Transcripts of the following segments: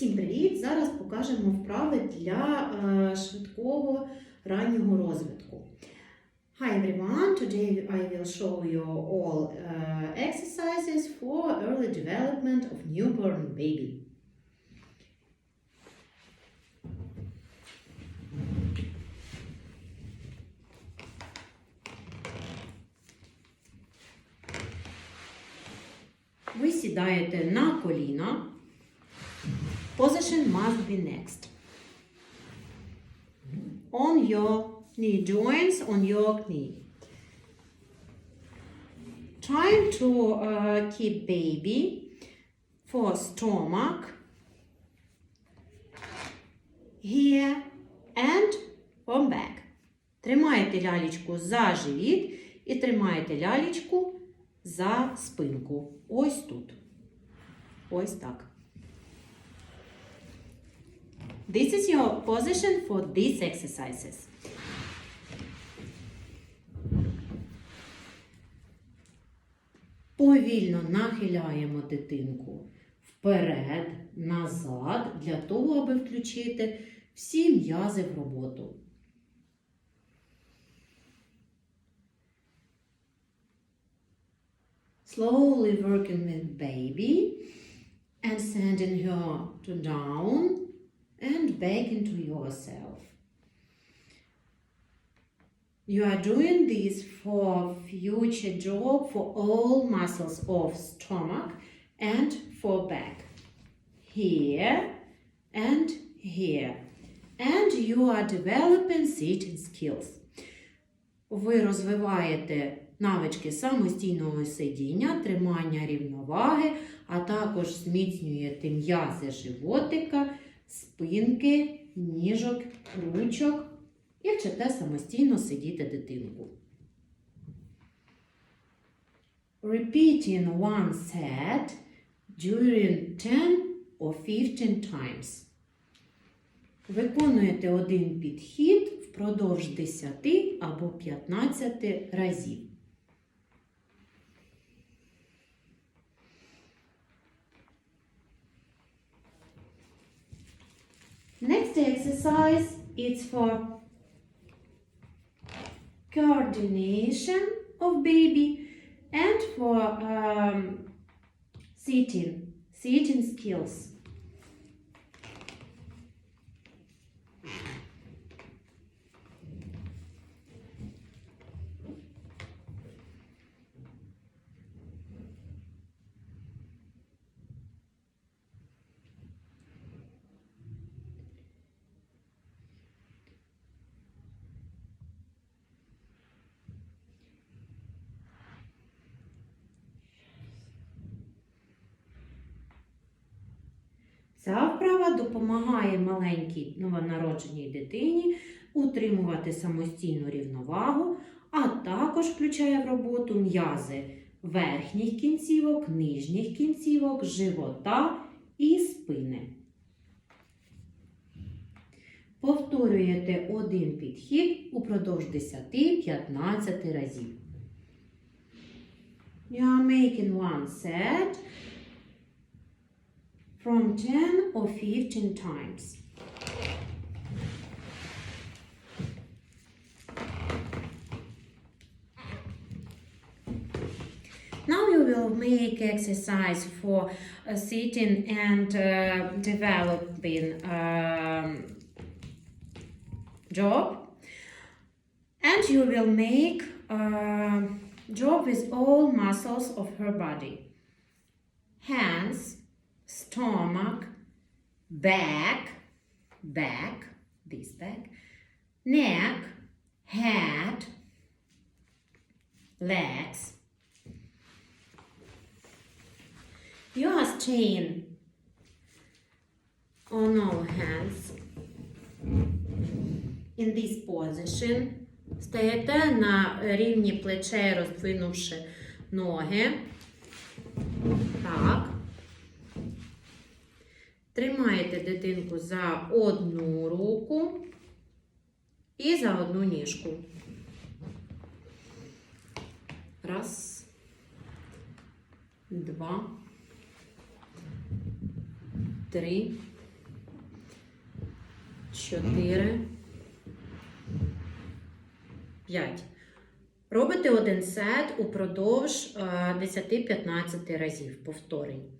Всім привіт! Зараз покажемо вправи для е, швидкого раннього розвитку. Hi everyone! Today I will show you all uh, exercises for early development of newborn baby. Ви сідаєте на коліна. Position must be next. On your knee joints, on your knee. Trying to uh, keep baby for stomach here and from back. Тримаєте лялечку за живіт і тримаєте лялечку за спинку. Ось тут. Ось так. This is your position for these exercises. Повільно нахиляємо дитинку вперед, назад, для того, аби включити всі м'язи в роботу. Slowly working with baby and sending her to down and back into yourself. You are doing this for future job for all muscles of stomach and for back. Here and here. And you are developing sitting skills. Ви розвиваєте навички самостійного сидіння, тримання рівноваги, а також зміцнюєте м'язи животика, спинки, ніжок, ручок і вчите самостійно сидіти дитинку. Repeating one set during 10 or 15 times. Виконуєте один підхід впродовж 10 або 15 разів. Next exercise is for coordination of baby and for um, sitting, sitting skills. Ця вправа допомагає маленькій новонародженій дитині утримувати самостійну рівновагу, а також включає в роботу м'язи верхніх кінцівок, нижніх кінцівок, живота і спини. Повторюєте один підхід упродовж 10-15 разів. You are making one set from 10 or 15 times. Now you will make exercise for uh, sitting and uh, developing um, job. And you will make uh, job with all muscles of her body. Hands, stomach, back, back, this back, neck, head, legs. Are staying on all hands in this position. Стаєте на рівні плечей, роздвинувши ноги. Так. Тримаєте дитинку за одну руку і за одну ніжку. Раз, два, три, 4, 5. Робите один сет упродовж е, 10-15 разів повторень.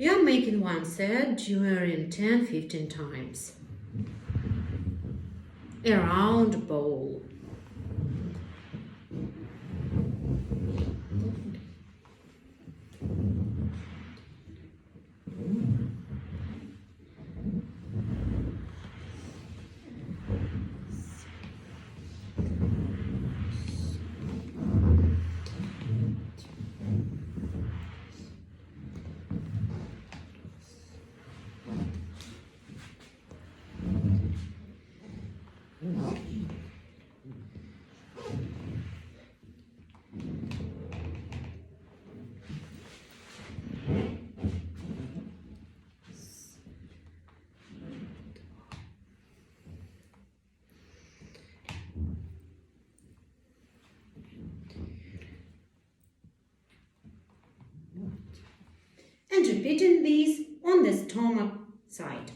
You are making one set during 10-15 times. A round bowl. And repeating these on the stomach side.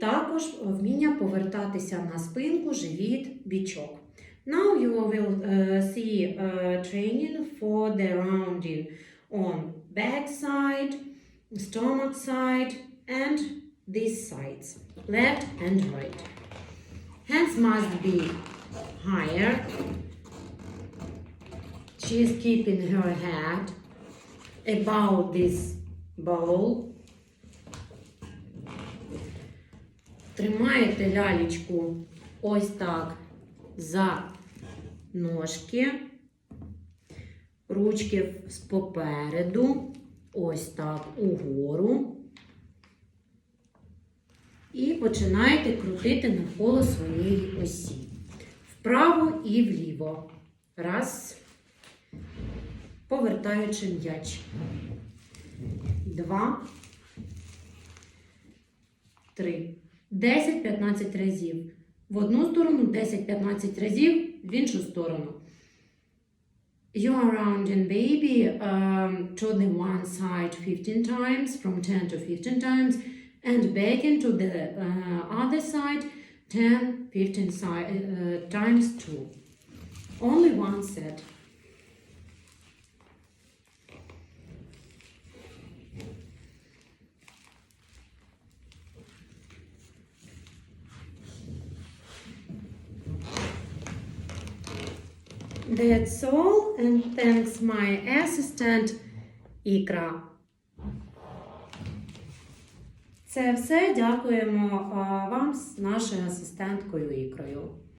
Також вміння повертатися на спинку, живіт, бічок. Now you will uh, see uh, training for the rounding on back side, stomach side, and these sides, left and right. Hands must be higher. She is keeping her head above this bowl. Тримаєте лялечку ось так за ножки, ручки попереду, ось так угору. І починаєте крутити навколо своєї осі. Вправо і вліво. Раз. Повертаючи м'яч. Два. Три. 10-15 разів. В одну сторону, 10-15 разів в іншу сторону. You are rounding baby um, to the one side 15 times, from 10 to 15 times, and back into the uh, other side 10, 15 si- uh, times too. Only one set. That's all, and thanks my assistant Ікра. Це все. Дякуємо вам з нашою асистенткою Ікраю.